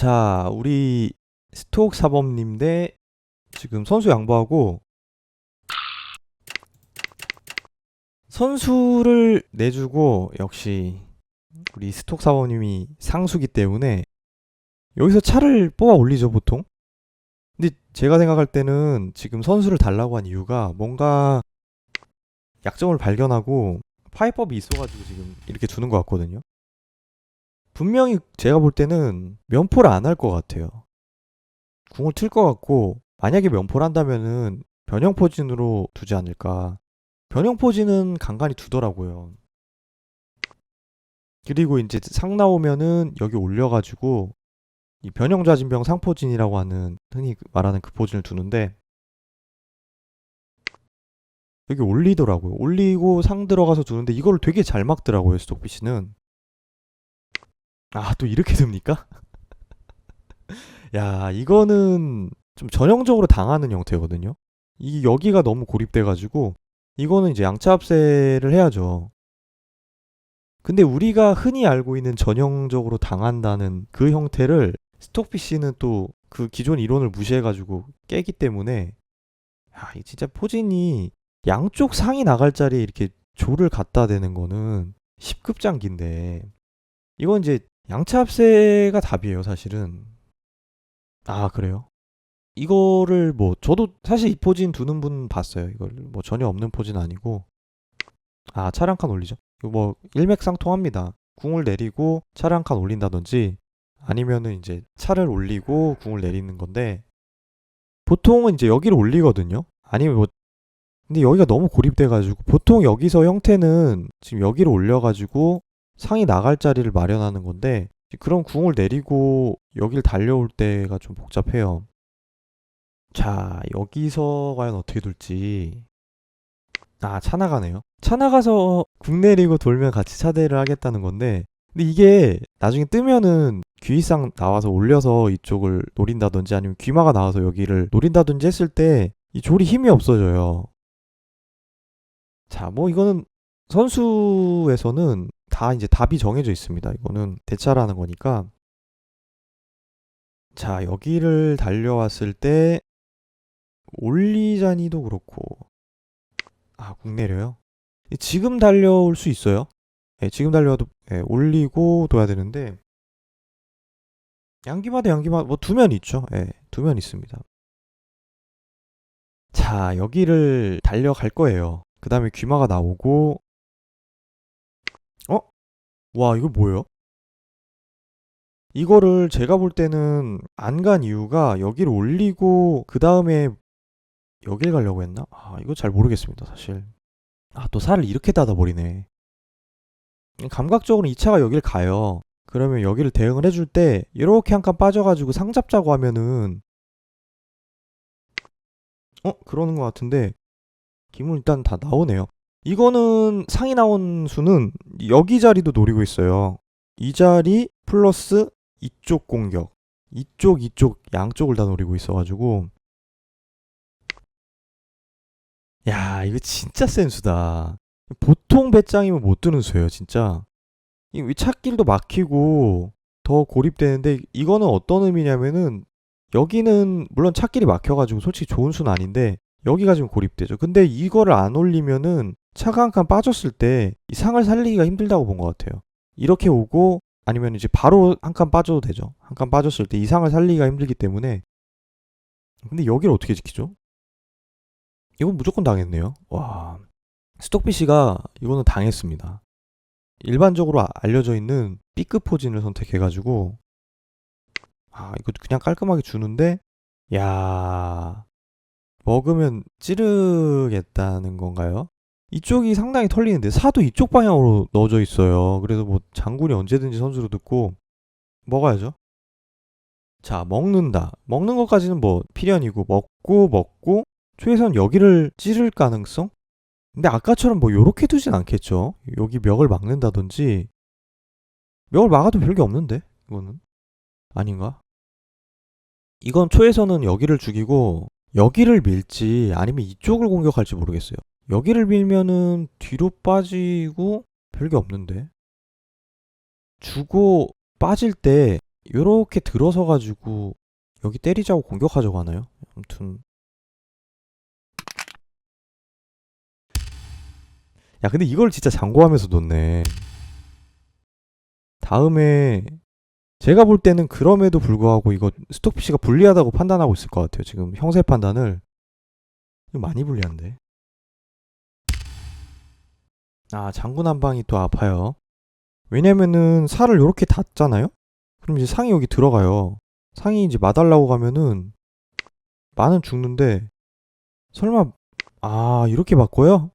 자, 우리 스톡 사범님 대 지금 선수 양보하고 선수를 내주고 역시 우리 스톡 사범님이 상수기 때문에 여기서 차를 뽑아 올리죠 보통. 근데 제가 생각할 때는 지금 선수를 달라고 한 이유가 뭔가 약점을 발견하고 파이법이 있어가지고 지금 이렇게 두는 것 같거든요. 분명히 제가 볼 때는 면포를 안 할 것 같아요. 궁을 틀 것 같고 만약에 면포를 한다면은 변형 포진으로 두지 않을까. 변형 포진은 간간히 두더라고요. 그리고 이제 상 나오면은 여기 올려가지고 이 변형 좌진병 상포진이라고 하는 흔히 말하는 그 포진을 두는데 여기 올리더라고요. 올리고 상 들어가서 두는데 이걸 되게 잘 막더라고요. 스톡피시는. 아, 또 이렇게 됩니까? 야, 이거는 좀 전형적으로 당하는 형태거든요. 이 여기가 너무 고립돼가지고 이거는 이제 양차 합세를 해야죠. 근데 우리가 흔히 알고 있는 전형적으로 당한다는 그 형태를 스톡피쉬는 또 그 기존 이론을 무시해가지고 깨기 때문에 야, 이 진짜 포진이 양쪽 상이 나갈 자리에 이렇게 조를 갖다 대는 거는 10급 장기인데 이건 이제 양차 합세가 답이에요, 사실은. 아, 그래요? 이거를 뭐 저도 사실 이 포진 두는 분 봤어요. 이걸 뭐 전혀 없는 포진 아니고 아, 차량 칸 올리죠. 이거 뭐 일맥상통합니다. 궁을 내리고 차량 칸 올린다든지 아니면은 이제 차를 올리고 궁을 내리는 건데 보통은 이제 여기를 올리거든요. 아니면 뭐 근데 여기가 너무 고립돼가지고 보통 여기서 형태는 지금 여기를 올려가지고 상이 나갈 자리를 마련하는 건데 그런 궁을 내리고 여길 달려올 때가 좀 복잡해요. 자, 여기서 과연 어떻게 둘지. 아, 차 나가네요. 차 나가서 궁 내리고 돌면 같이 차대를 하겠다는 건데 근데 이게 나중에 뜨면은 귀상 나와서 올려서 이쪽을 노린다든지 아니면 귀마가 나와서 여기를 노린다든지 했을 때이 졸이 힘이 없어져요. 자, 뭐 이거는 선수에서는 다 이제 답이 정해져 있습니다. 이거는 대차라는 거니까. 자, 여기를 달려왔을 때 올리자니도 그렇고 아, 국 내려요? 지금 달려올 수 있어요. 예, 지금 달려와도 예, 올리고 둬야 되는데 양기마다 양기마다 뭐두면 있죠. 예, 두면 있습니다. 자, 여기를 달려갈 거예요. 그 다음에 귀마가 나오고 어? 와, 이거 뭐예요? 이거를 제가 볼 때는 안 간 이유가 여기를 올리고 그 다음에 여길 가려고 했나? 아, 이거 잘 모르겠습니다, 사실. 아, 또 살을 이렇게 닫아버리네. 감각적으로 이 차가 여길 가요. 그러면 여기를 대응을 해줄 때 이렇게 한 칸 빠져가지고 상 잡자고 하면은 어? 그러는 것 같은데 기물 일단 다 나오네요. 이거는 상이 나온 수는 여기 자리도 노리고 있어요. 이 자리 플러스 이쪽 공격. 이쪽, 이쪽, 양쪽을 다 노리고 있어가지고. 야, 이거 진짜 센 수다. 보통 배짱이면 못 드는 수예요, 진짜. 이 찾길도 막히고 더 고립되는데 이거는 어떤 의미냐면은 여기는 물론 찾길이 막혀가지고 솔직히 좋은 수는 아닌데 여기가 지금 고립되죠. 근데 이거를 안 올리면은 차가 한 칸 빠졌을 때 이 상을 살리기가 힘들다고 본 것 같아요. 이렇게 오고 아니면 이제 바로 한 칸 빠져도 되죠. 한 칸 빠졌을 때 이 상을 살리기가 힘들기 때문에 근데 여기를 어떻게 지키죠? 이건 무조건 당했네요. 와 스톡피시가 이거는 당했습니다. 일반적으로 아- 알려져 있는 B급 포진을 선택해가지고 아 이거 그냥 깔끔하게 주는데 야 먹으면 찌르겠다는 건가요? 이쪽이 상당히 털리는데 사도 이쪽 방향으로 넣어져 있어요. 그래서 뭐 장군이 언제든지 선수로 듣고 먹어야죠. 자 먹는다. 먹는 것까지는 뭐 필연이고 먹고 먹고 최소한 여기를 찌를 가능성? 근데 아까처럼 뭐 요렇게 두진 않겠죠. 여기 멱을 막는다든지 멱을 막아도 별게 없는데 이거는 아닌가? 이건 초에서는 여기를 죽이고 여기를 밀지 아니면 이쪽을 공격할지 모르겠어요. 여기를 밀면은 뒤로 빠지고 별게 없는데? 주고 빠질 때 요렇게 들어서 가지고 여기 때리자고 공격하자고 하나요? 아무튼. 야 근데 이걸 진짜 장고하면서 놓네. 다음에 제가 볼 때는 그럼에도 불구하고 이거 스톡피쉬가 불리하다고 판단하고 있을 것 같아요 지금. 형세 판단을. 이거 많이 불리한데 아 장군 한 방이 또 아파요 왜냐면은 살을 요렇게 닫잖아요 그럼 이제 상이 여기 들어가요 상이 이제 마달라고 가면은 마는 죽는데 설마 아 이렇게 바꿔요?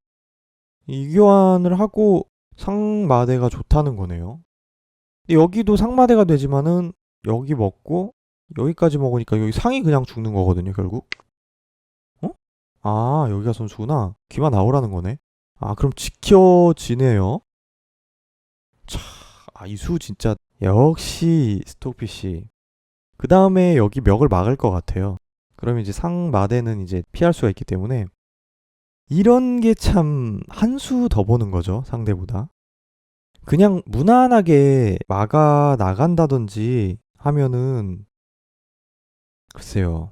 이교환을 하고 상마대가 좋다는 거네요. 여기도 상마대가 되지만은 여기 먹고 여기까지 먹으니까 여기 상이 그냥 죽는 거거든요 결국. 어? 아 여기가 선수구나. 귀만 나오라는 거네. 아 그럼 지켜지네요. 차, 아 이 수 진짜 역시 스톡피시. 그 다음에 여기 멱을 막을 것 같아요. 그러면 이제 상마대는 이제 피할 수가 있기 때문에 이런 게 참 한 수 더 보는 거죠, 상대보다. 그냥 무난하게 막아 나간다든지 하면은 글쎄요.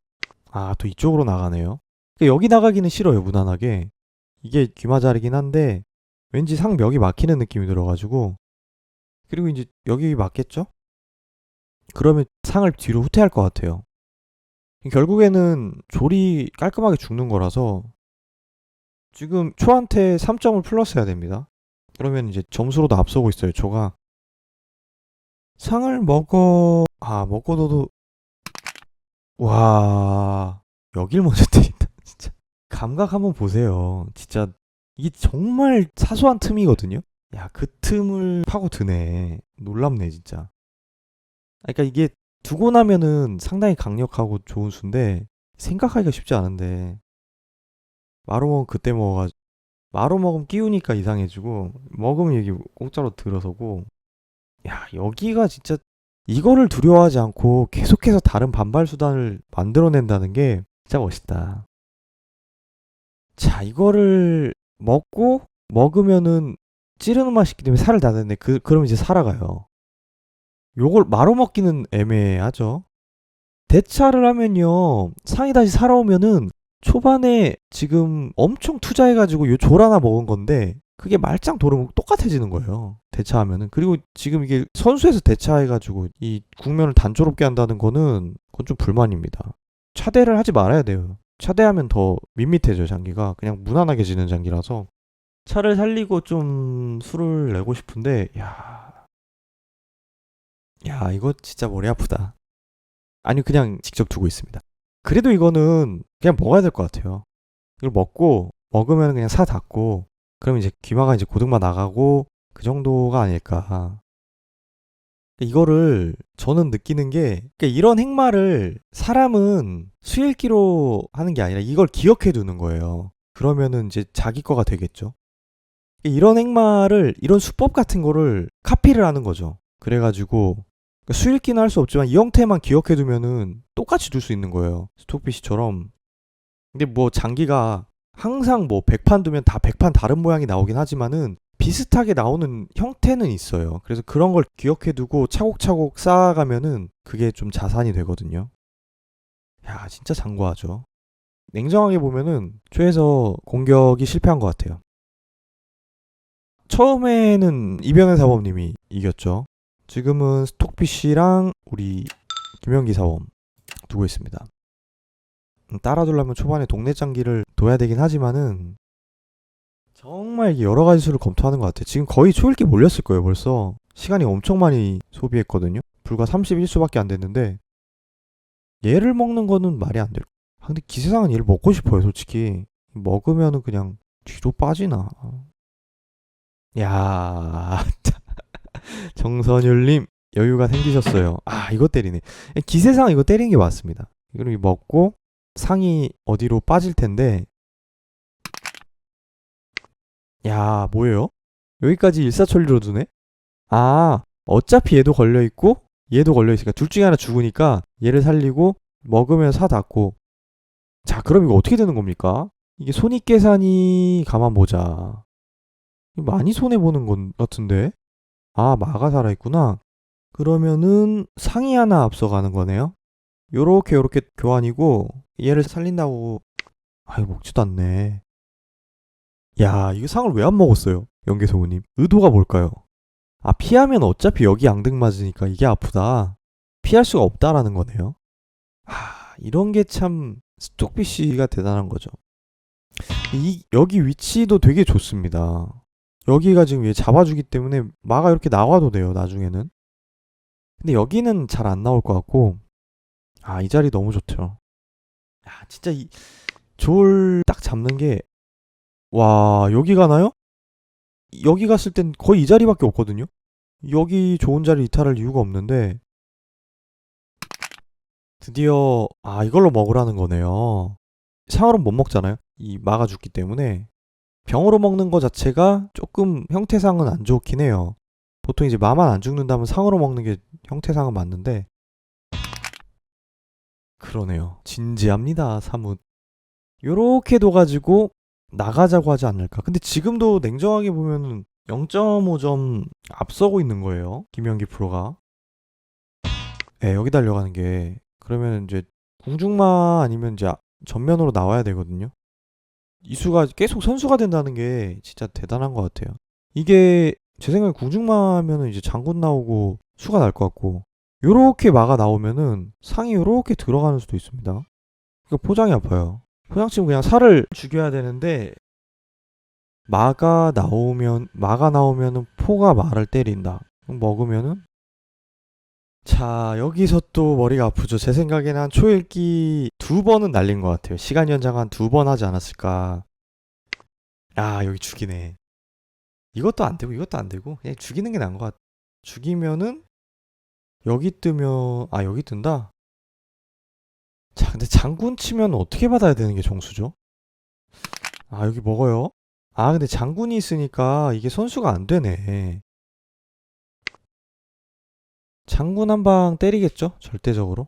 아, 또 이쪽으로 나가네요. 그러니까 여기 나가기는 싫어요, 무난하게. 이게 귀마자리긴 한데 왠지 상벽이 막히는 느낌이 들어가지고 그리고 이제 여기 맞겠죠? 그러면 상을 뒤로 후퇴할 것 같아요. 결국에는 졸이 깔끔하게 죽는 거라서 지금 초한테 3점을 플러스 해야 됩니다. 그러면 이제 점수로도 앞서고 있어요, 초가. 상을 먹어, 아, 먹어도, 와, 여길 먼저 때린다. 감각 한번 보세요. 진짜, 이게 정말 사소한 틈이거든요? 야, 그 틈을 파고 드네. 놀랍네, 진짜. 그러니까 이게 두고 나면은 상당히 강력하고 좋은 수인데, 생각하기가 쉽지 않은데, 마로 먹으면 그때 먹어가 마로 먹으면 끼우니까 이상해지고 먹으면 여기 공짜로 들어서고 야 여기가 진짜 이거를 두려워하지 않고 계속해서 다른 반발 수단을 만들어낸다는 게 진짜 멋있다. 자 이거를 먹고 먹으면은 찌르는 맛이 있기 때문에 살을 닫는데 그 그럼 이제 살아가요. 요걸 마로 먹기는 애매하죠. 대차를 하면요 상이 다시 살아오면은 초반에 지금 엄청 투자해가지고 요 졸 하나 먹은 건데 그게 말짱 도르면 똑같아지는 거예요. 대차하면은. 그리고 지금 이게 선수에서 대차해가지고 이 국면을 단조롭게 한다는 거는 그건 좀 불만입니다. 차대를 하지 말아야 돼요. 차대하면 더 밋밋해져요, 장기가. 그냥 무난하게 지는 장기라서. 차를 살리고 좀 술을 내고 싶은데, 야. 야, 이거 진짜 머리 아프다. 아니, 그냥 직접 두고 있습니다. 그래도 이거는 그냥 먹어야 될 것 같아요. 이걸 먹고 먹으면 그냥 사 닫고 그러면 이제 귀마가 이제 고등마 나가고 그 정도가 아닐까. 이거를 저는 느끼는 게 그러니까 이런 행마를 사람은 수일기로 하는 게 아니라 이걸 기억해 두는 거예요. 그러면은 이제 자기 거가 되겠죠. 이런 행마를 이런 수법 같은 거를 카피를 하는 거죠. 그래가지고 그러니까 수일기는 할 수 없지만 이 형태만 기억해 두면은 똑같이 둘 수 있는 거예요. 스톡피쉬처럼. 근데 뭐 장기가 항상 뭐 100판 두면 다 100판 다른 모양이 나오긴 하지만은 비슷하게 나오는 형태는 있어요. 그래서 그런 걸 기억해 두고 차곡차곡 쌓아가면은 그게 좀 자산이 되거든요. 야, 진짜 장구하죠. 냉정하게 보면은 최에서 공격이 실패한 것 같아요. 처음에는 이병현 사범님이 이겼죠. 지금은 스톡피쉬랑 우리 김영기 사범 두고 있습니다. 음, 따라두려면 초반에 동네 장기를 둬야 되긴 하지만은 정말 여러 가지 수를 검토하는 것 같아요. 지금 거의 초읽기 몰렸을 거예요, 벌써. 시간이 엄청 많이 소비했거든요. 불과 31수밖에 안 됐는데 얘를 먹는 거는 말이 안 돼요. 아, 근데 기세상은 얘를 먹고 싶어요, 솔직히. 먹으면은 그냥 뒤로 빠지나. 야, 정선율님 여유가 생기셨어요. 아 이거 때리네. 기세상 이거 때리는 게 맞습니다. 이걸 먹고 상이 어디로 빠질 텐데. 야 뭐예요? 여기까지 일사천리로 두네? 아 어차피 얘도 걸려 있고 얘도 걸려 있으니까 둘 중에 하나 죽으니까 얘를 살리고 먹으면 사 닫고. 자 그럼 이거 어떻게 되는 겁니까? 이게 손익계산이 가만 보자. 많이 손해 보는 건 같은데. 아, 마가 살아있구나. 그러면은 상이 하나 앞서가는 거네요. 요렇게 요렇게 교환이고 얘를 살린다고 아이 먹지도 않네. 야 이거 상을 왜 안 먹었어요? 연계소우님 의도가 뭘까요? 아 피하면 어차피 여기 앙등 맞으니까 이게 아프다. 피할 수가 없다라는 거네요. 아 이런 게 참 스톡피쉬가 대단한 거죠. 이 여기 위치도 되게 좋습니다. 여기가 지금 얘 잡아주기 때문에 마가 이렇게 나와도 돼요 나중에는. 근데 여기는 잘 안 나올 것 같고 아 이 자리 너무 좋죠. 야 진짜 이 졸 딱 잡는 게 와 여기 가나요? 여기 갔을 땐 거의 이 자리밖에 없거든요. 여기 좋은 자리 이탈할 이유가 없는데 드디어 아 이걸로 먹으라는 거네요. 상으로 못 먹잖아요. 이 마가 죽기 때문에 병으로 먹는 거 자체가 조금 형태상은 안 좋긴 해요. 보통 이제 마만 안 죽는다면 상으로 먹는 게 형태상은 맞는데 그러네요. 진지합니다. 사뭇. 요렇게 둬가지고 나가자고 하지 않을까. 근데 지금도 냉정하게 보면은 0.5점 앞서고 있는 거예요. 김영기 프로가. 예, 여기 달려가는 게 그러면 이제 궁중마 아니면 이제 전면으로 나와야 되거든요. 이수가 계속 선수가 된다는 게 진짜 대단한 것 같아요. 이게 제 생각에 궁중마 하면은 이제 장군 나오고 수가 날 것 같고 요렇게 마가 나오면은 상이 요렇게 들어가는 수도 있습니다. 그러니까 포장이 아파요. 포장 치면 그냥 살을 죽여야 되는데 마가 나오면 마가 나오면은 포가 마를 때린다. 먹으면은 자 여기서 또 머리가 아프죠. 제 생각에는 한 초읽기 두 번은 날린 것 같아요. 시간 연장 한 두 번 하지 않았을까. 아 여기 죽이네. 이것도 안 되고 이것도 안 되고 그냥 죽이는 게 나은 것 같아. 죽이면은 여기 뜨면 아 여기 뜬다. 자 근데 장군 치면 어떻게 받아야 되는 게 정수죠? 아 여기 먹어요. 아 근데 장군이 있으니까 이게 선수가 안 되네. 장군 한 방 때리겠죠? 절대적으로.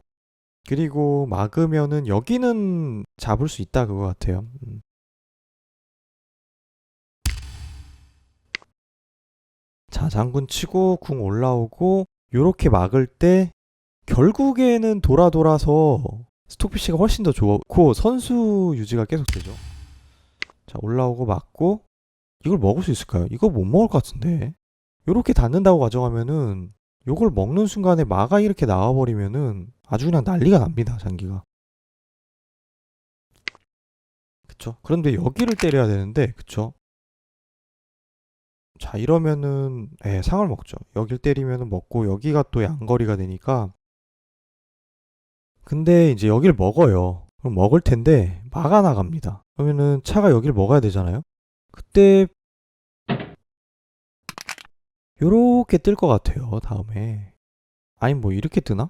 그리고 막으면은 여기는 잡을 수 있다 그거 같아요. 음. 자, 장군 치고 궁 올라오고 요렇게 막을 때 결국에는 돌아 돌아서 스톡피쉬가 훨씬 더 좋고 선수 유지가 계속 되죠. 자, 올라오고 막고 이걸 먹을 수 있을까요? 이거 못 먹을 것 같은데. 요렇게 닿는다고 가정하면은 요걸 먹는 순간에 마가 이렇게 나와버리면은 아주 그냥 난리가 납니다, 장기가. 그쵸? 그런데 여기를 때려야 되는데, 그쵸? 자, 이러면은, 예, 상을 먹죠. 여길 때리면은 먹고, 여기가 또 양거리가 되니까. 근데 이제 여길 먹어요. 그럼 먹을 텐데, 마가 나갑니다. 그러면은 차가 여길 먹어야 되잖아요? 그때, 요렇게 뜰 것 같아요, 다음에. 아니, 뭐, 이렇게 뜨나?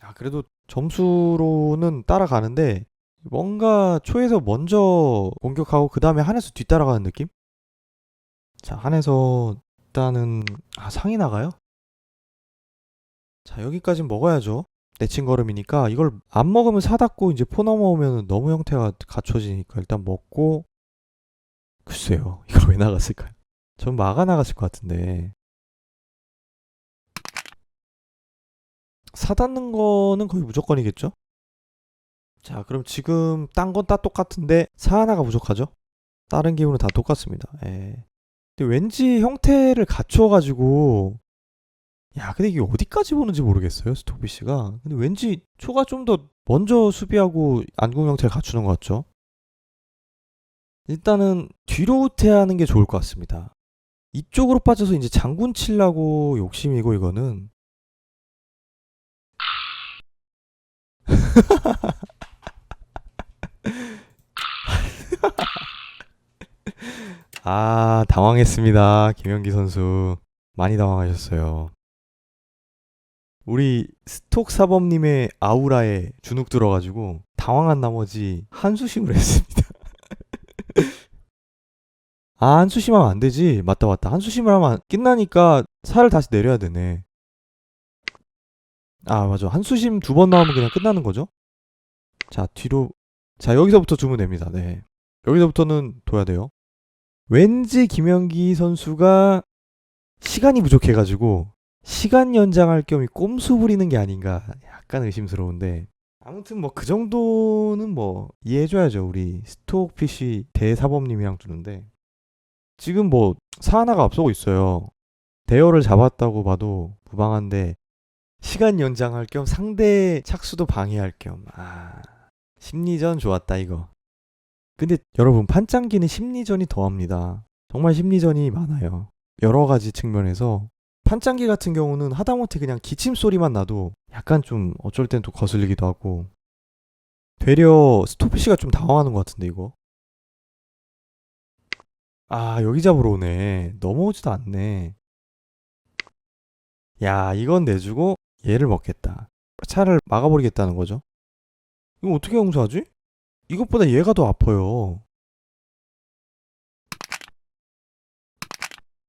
아, 그래도 점수로는 따라가는데, 뭔가 초에서 먼저 공격하고, 그 다음에 한에서 뒤따라가는 느낌? 자, 한에서 일단은, 아, 상이 나가요? 자, 여기까지 먹어야죠. 내친 걸음이니까, 이걸 안 먹으면 사닫고, 이제 포 넘어오면 너무 형태가 갖춰지니까, 일단 먹고, 글쎄요, 이걸 왜 나갔을까요? 전 마가 나갔을 것 같은데. 사닿는 거는 거의 무조건이겠죠? 자, 그럼 지금 딴 건 다 똑같은데 사 하나가 부족하죠? 다른 기운은 다 똑같습니다. 예. 근데 왠지 형태를 갖춰가지고 야, 근데 이게 어디까지 보는지 모르겠어요, 스톡비 씨가. 근데 왠지 초가 좀 더 먼저 수비하고 안궁 형태를 갖추는 것 같죠? 일단은 뒤로 후퇴하는 게 좋을 것 같습니다. 이쪽으로 빠져서 이제 장군 치려고 욕심이고 이거는 아 당황했습니다 김영기 선수 많이 당황하셨어요 우리 스톡 사범님의 아우라에 주눅 들어가지고 당황한 나머지 한수심을 했습니다 아, 한수심 하면 안 되지. 맞다, 맞다. 한수심을 하면 안- 끝나니까 살을 다시 내려야 되네. 아, 맞아. 한수심 두 번 나오면 그냥 끝나는 거죠? 자, 뒤로. 자, 여기서부터 주면 됩니다. 네. 여기서부터는 둬야 돼요. 왠지 김영기 선수가 시간이 부족해가지고 시간 연장할 겸이 꼼수 부리는 게 아닌가 약간 의심스러운데 아무튼 뭐 그 정도는 뭐 이해해줘야죠 우리 스톡피쉬 대사범님이랑 두는데. 지금 뭐 사하나가 앞서고 있어요. 대여를 잡았다고 봐도 무방한데 시간 연장할 겸 상대 착수도 방해할 겸 아 심리전 좋았다 이거. 근데 여러분 판짱기는 심리전이 더합니다. 정말 심리전이 많아요. 여러 가지 측면에서 판짱기 같은 경우는 하다못해 그냥 기침 소리만 나도 약간 좀 어쩔 땐 또 거슬리기도 하고. 되려 스토피씨가 좀 당황하는 것 같은데 이거? 아 여기 잡으러 오네. 넘어오지도 않네. 야 이건 내주고 얘를 먹겠다. 차를 막아버리겠다는 거죠? 이거 어떻게 용서하지? 이것보다 얘가 더 아파요.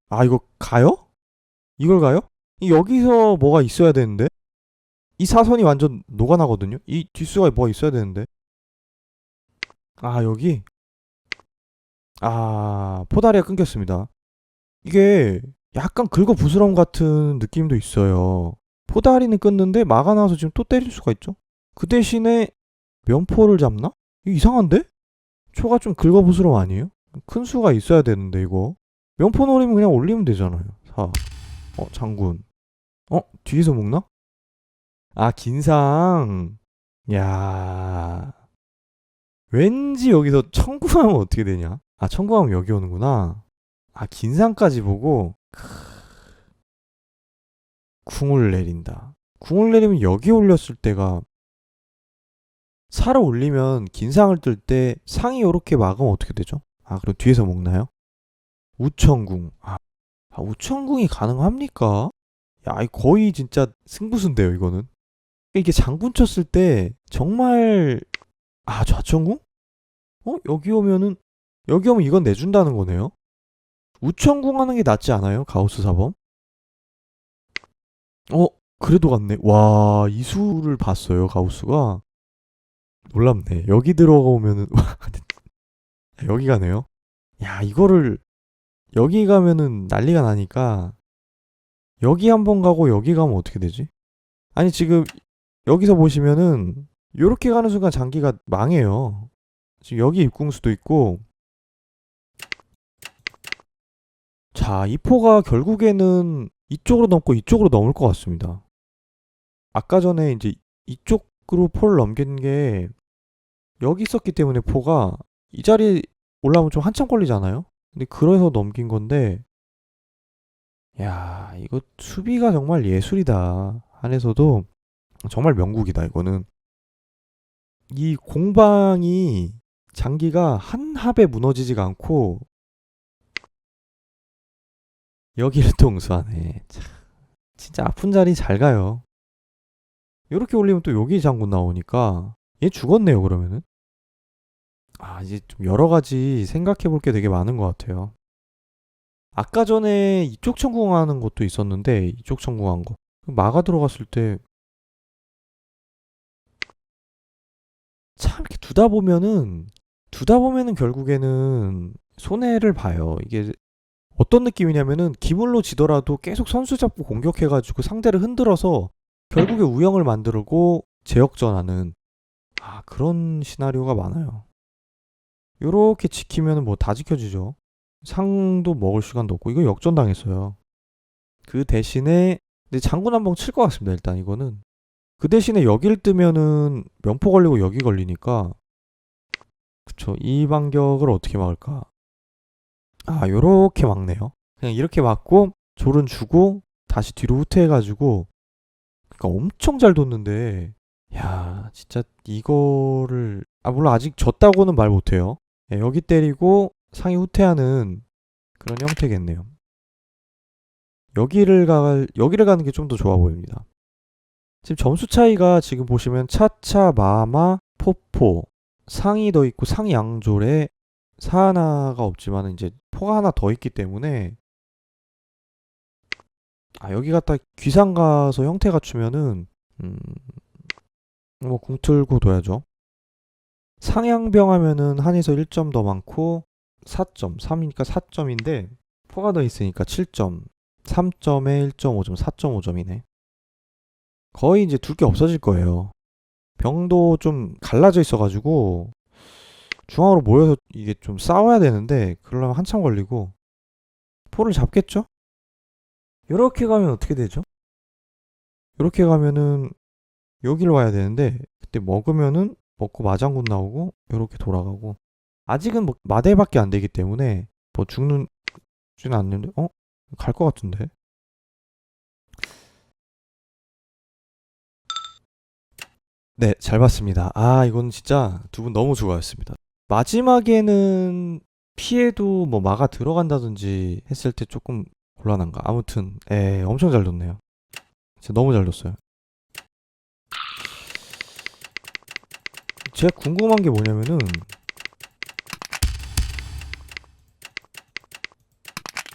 아 이거 가요? 이걸 가요? 이 여기서 뭐가 있어야 되는데? 이 사선이 완전 녹아나거든요? 이 뒷수가 뭐가 있어야 되는데? 아, 여기? 아, 포다리가 끊겼습니다. 이게 약간 긁어 부스럼 같은 느낌도 있어요. 포다리는 끊는데 막아놔서 지금 또 때릴 수가 있죠? 그 대신에 면포를 잡나? 이거 이상한데? 초가 좀 긁어 부스럼 아니에요? 큰 수가 있어야 되는데, 이거. 면포 노리면 그냥 올리면 되잖아요. 4. 어, 장군. 어, 뒤에서 먹나? 아, 긴상. 야. 왠지 여기서 청구하면 어떻게 되냐? 아, 청구하면 여기 오는구나. 아, 긴상까지 보고 크... 궁을 내린다. 궁을 내리면 여기 올렸을 때가 살을 올리면 긴상을 뜰 때 상이 이렇게 막으면 어떻게 되죠? 아, 그럼 뒤에서 먹나요? 우청궁. 아, 아, 우천궁이 가능합니까? 야, 이 거의 진짜 승부수인데요, 이거는. 이게 장군 쳤을 때 정말 아, 좌천궁? 어? 여기 오면은 여기 오면 이건 내준다는 거네요. 우천궁 하는 게 낫지 않아요? 가우스 사범? 어, 그래도 갔네. 와, 이 수를 봤어요, 가우스가. 놀랍네. 여기 들어오면은 여기 가네요. 야, 이거를 여기 가면은 난리가 나니까 여기 한 번 가고 여기 가면 어떻게 되지? 아니 지금 여기서 보시면은 요렇게 가는 순간 장기가 망해요. 지금 여기 입궁수도 있고 자, 이 포가 결국에는 이쪽으로 넘고 이쪽으로 넘을 것 같습니다. 아까 전에 이제 이쪽으로 포를 넘긴 게 여기 있었기 때문에 포가 이 자리에 올라오면 좀 한참 걸리잖아요? 근데 그래서 넘긴 건데 야 이거 수비가 정말 예술이다 안에서도 정말 명국이다 이거는. 이 공방이 장기가 한 합에 무너지지가 않고 여기를 통수하네. 참, 진짜 아픈 자리 잘 가요. 이렇게 올리면 또 여기 장군 나오니까 얘 죽었네요 그러면은 아, 이제 좀 여러 가지 생각해 볼 게 되게 많은 것 같아요. 아까 전에 이쪽 천궁하는 것도 있었는데, 이쪽 천궁한 거. 마가 들어갔을 때, 참 이렇게 두다 보면은, 두다 보면은 결국에는 손해를 봐요. 이게 어떤 느낌이냐면은, 기물로 지더라도 계속 선수 잡고 공격해가지고 상대를 흔들어서 결국에 우영을 만들고 제역전하는, 아, 그런 시나리오가 많아요. 요렇게 지키면 뭐 다 지켜주죠. 상도 먹을 시간도 없고 이거 역전당했어요. 그 대신에 장군 한 번 칠 것 같습니다. 일단 이거는 그 대신에 여길 뜨면은 명포 걸리고 여기 걸리니까 그쵸 이 반격을 어떻게 막을까? 아 요렇게 막네요. 그냥 이렇게 막고 졸은 주고 다시 뒤로 후퇴해가지고 그러니까 엄청 잘 뒀는데 야 진짜 이거를 아 물론 아직 졌다고는 말 못해요. 네, 여기 때리고 상이 후퇴하는 그런 형태겠네요. 여기를 가 여기를 가는 게 좀 더 좋아 보입니다. 지금 점수 차이가 지금 보시면 차차 마마 포포 상이 더 있고 상이 양졸에 사 하나가 없지만 이제 포가 하나 더 있기 때문에 아 여기 갖다 귀상 가서 형태 갖추면은 음 뭐 궁틀고 둬야죠. 상향병 하면은 한에서 1점 더 많고 4점, 3이니까 4점인데 포가 더 있으니까 7점. 3점에 1.5점, 4.5점이네. 거의 이제 둘 게 없어질 거예요. 병도 좀 갈라져 있어가지고 중앙으로 모여서 이게 좀 싸워야 되는데 그러려면 한참 걸리고 포를 잡겠죠? 이렇게 가면 어떻게 되죠? 이렇게 가면은 여기를 와야 되는데 그때 먹으면은 먹고 마장군 나오고 이렇게 돌아가고 아직은 뭐 마대밖에 안 되기 때문에 뭐 죽는 지는 않는데 어? 갈 것 같은데 네, 잘 봤습니다. 아, 이건 진짜 두 분 너무 수고하셨습니다. 마지막에는 피해도 뭐 막아 들어간다든지 했을 때 조금 곤란한가. 아무튼, 예, 엄청 잘 뒀네요. 진짜 너무 잘 뒀어요. 제가 궁금한 게 뭐냐면은,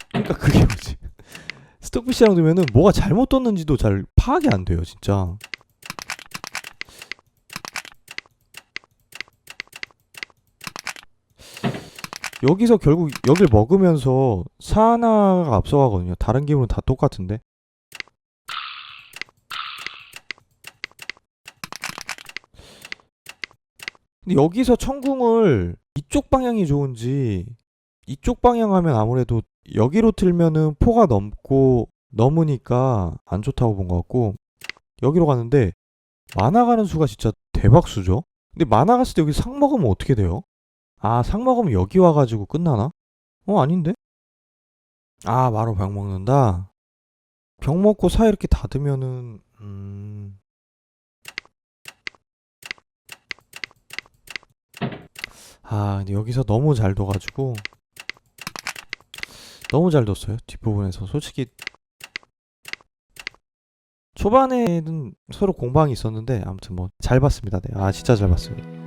그러니까 그게 뭐지? 스톡피시랑 두면은 뭐가 잘못 떴는지도 잘 파악이 안 돼요, 진짜. 여기서 결국 여길 먹으면서 사하나가 앞서가거든요. 다른 기분은 다 똑같은데. 근데 여기서 천궁을 이쪽 방향이 좋은지 이쪽 방향 하면 아무래도 여기로 틀면은 포가 넘고 넘으니까 안 좋다고 본 것 같고 여기로 가는데 만화 가는 수가 진짜 대박 수죠. 근데 만화 갔을 때 여기 상 먹으면 어떻게 돼요? 아, 상 먹으면 여기 와가지고 끝나나? 어, 아닌데? 아, 바로 병 먹는다? 병 먹고 사 이렇게 닫으면은, 음. 아, 근데 여기서 너무 잘 둬가지고, 너무 잘 뒀어요. 뒷부분에서. 솔직히, 초반에는 서로 공방이 있었는데, 아무튼 뭐, 잘 봤습니다. 네. 아, 진짜 잘 봤습니다.